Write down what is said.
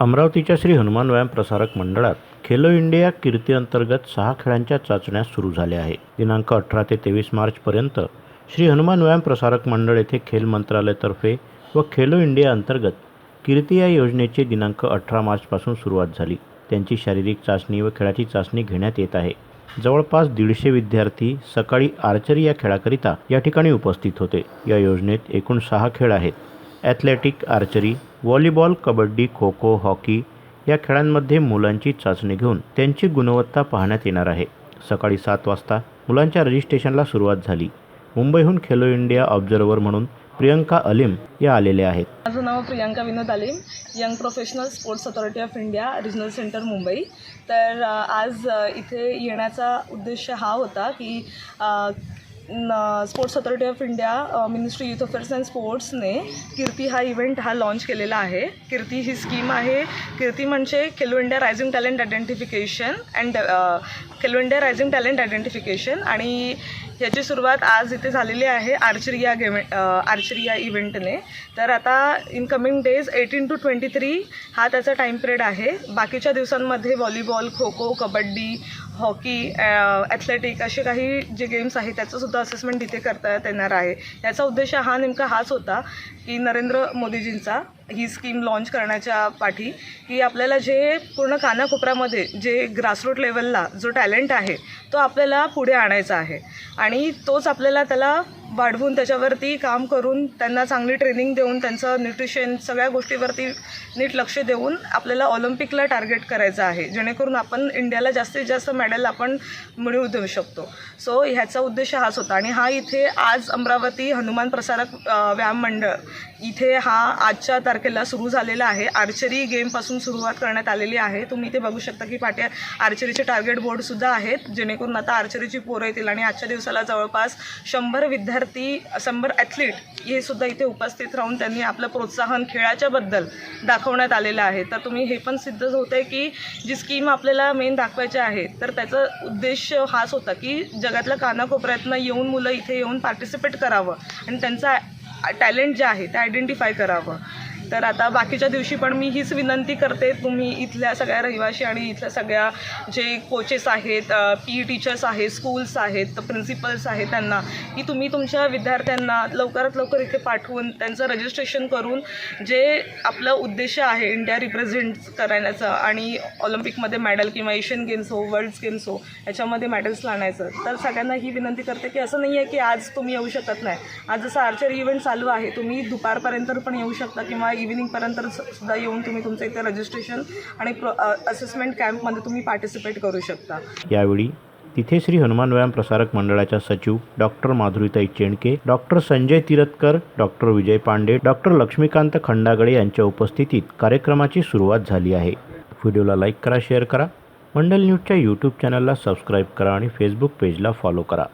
अमरावतीच्या श्री हनुमान व्यायाम प्रसारक मंडळात खेलो इंडिया कीर्ती अंतर्गत सहा खेळांच्या चाचण्या सुरू झाल्या आहे दिनांक अठरा ते तेवीस मार्चपर्यंत श्री हनुमान व्यायाम प्रसारक मंडळ येथे खेल मंत्रालयातर्फे व खेलो इंडिया अंतर्गत कीर्ती या योजनेची दिनांक अठरा मार्चपासून सुरुवात झाली. त्यांची शारीरिक चाचणी व खेळाची चाचणी घेण्यात येत आहे. जवळपास दीडशे विद्यार्थी सकाळी आर्चरी या खेळाकरिता या ठिकाणी उपस्थित होते. या योजनेत एकूण सहा खेळ आहेत. Athletic archery volleyball kabaddi kho kho hockey या खेळांमध्ये मुलांची चाचणी घेऊन त्यांची गुणवत्ता पाहण्यात येणार आहे. सकाळी सात वाजता मुलांच्या रजिस्ट्रेशनला सुरुवात झाली. मुंबईहून खेलो इंडिया ऑब्झर्व्हर म्हणून प्रियंका अलीम या आलेल्या आहेत. माझं नाव Priyanka Vinod Alim young professional sports authority of India regional centre Mumbai. तर आज इथे येण्याचा उद्देश हा होता की sports authority of India ministry youth affairs and स्पोर्ट्सने Kirti हा इव्हेंट हा लॉन्च केलेला आहे. कीर्ती ही स्कीम आहे. कीर्ती म्हणजे Khelo India rising talent identification and Khelo India rising talent identification आणि ह्याची सुरुवात आज इथे झालेली आहे आर्चरी या गेम आर्चरी या इव्हेंटने. तर आता in coming days eighteen to twenty three हा त्याचा टाईम पिरियड आहे. बाकीच्या दिवसांमध्ये volleyball kho kho kabaddi hockey athletic असे काही जे गेम्स आहेत त्याचंसुद्धा असेसमेंट इथे करता येणार आहे. याचा उद्देश हा नेमका हाच होता की नरेंद्र मोदीजींचा ही स्कीम लॉन्च करण्याच्या पाठी की आपल्याला जे पूर्ण कानाकोपऱ्यामध्ये जे ग्रासरूट लेवलला जो टॅलेंट आहे तो आपल्याला पुढे आणायचा आहे. आणि तोच आपल्याला त्याला वाढवून त्याच्यावरती काम करून त्यांना चांगली ट्रेनिंग देऊन त्यांचं न्यूट्रिशन सगळ्या गोष्टीवरती नीट लक्ष देऊन आपल्याला ऑलिम्पिकला टार्गेट करायचं आहे. जेणेकरून आपण इंडियाला जास्तीत जास्त मेडल आपण मिळवू देऊ शकतो. सो ह्याचा उद्देश हाच होता. आणि हा इथे आज अमरावती हनुमान प्रसारक व्यायाम मंडळ इथे हा आजच्या तारखेला सुरू झालेला आहे. आर्चरी गेमपासून सुरुवात करण्यात आलेली आहे. तुम्ही इथे बघू शकता की पाट्या आर्चरीचे टार्गेट बोर्डसुद्धा आहेत. जेणेकरून आता आर्चरीची पोरं येतील आणि आजच्या दिवसाला जवळपास शंभर विद्यार्थी शंभर ॲथलीट हे सुद्धा इथे उपस्थित राहून त्यांनी आपलं प्रोत्साहन खेळाच्याबद्दल दाखवण्यात आलेलं आहे. तर तुम्ही हे पण सिद्ध होत आहे की जी स्कीम आपल्याला मेन दाखवायची आहे तर त्याचा उद्देश हाच होता की जगातल्या कानाकोपऱ्यातनं येऊन मुलं इथे येऊन पार्टिसिपेट करावं आणि त्यांचा टॅलेंट जे आहे ते आयडेंटिफाय करावं. तर आता बाकीच्या दिवशी पण मी हीच विनंती करते तुम्ही इथल्या सगळ्या रहिवाशी आणि इथल्या सगळ्या जे कोचेस आहेत पी टीचर्स आहेत स्कूल्स आहेत प्रिन्सिपल्स आहेत त्यांना की तुम्ही तुमच्या विद्यार्थ्यांना लवकरात लवकर इथे पाठवून त्यांचं रजिस्ट्रेशन करून जे आपलं उद्देश आहे इंडिया रिप्रेझेंट करण्याचं आणि ऑलिम्पिकमध्ये मेडल किंवा एशियन गेम्स हो वर्ल्ड गेम्स हो याच्यामध्ये मेडल्स लाणायचं तर सगळ्यांना ही विनंती करते की असं नाही आहे की आज तुम्ही येऊ शकत नाही. आज जसं आर्चरी इव्हेंट चालू आहे तुम्ही दुपारपर्यंत पण येऊ शकता किंवा इव्हिनिंगपर्यंत सुद्धा येऊन तुम्ही तुमचं इथे रजिस्ट्रेशन आणि असेसमेंट कॅम्पमध्ये तुम्ही पार्टिसिपेट करू शकता. यावेळी तिथे श्री हनुमान व्यायाम प्रसारक मंडळाच्या सचिव doctor Madhuritai Chendke doctor Sanjay Tirtakar doctor Vijay Pande doctor Laxmikant Khandagale यांच्या उपस्थितीत कार्यक्रमाची सुरुवात झाली आहे. व्हिडिओला लाईक करा शेअर करा. मंडल न्यूजच्या यूट्यूब चॅनलला सबस्क्राईब करा आणि फेसबुक पेजला फॉलो करा.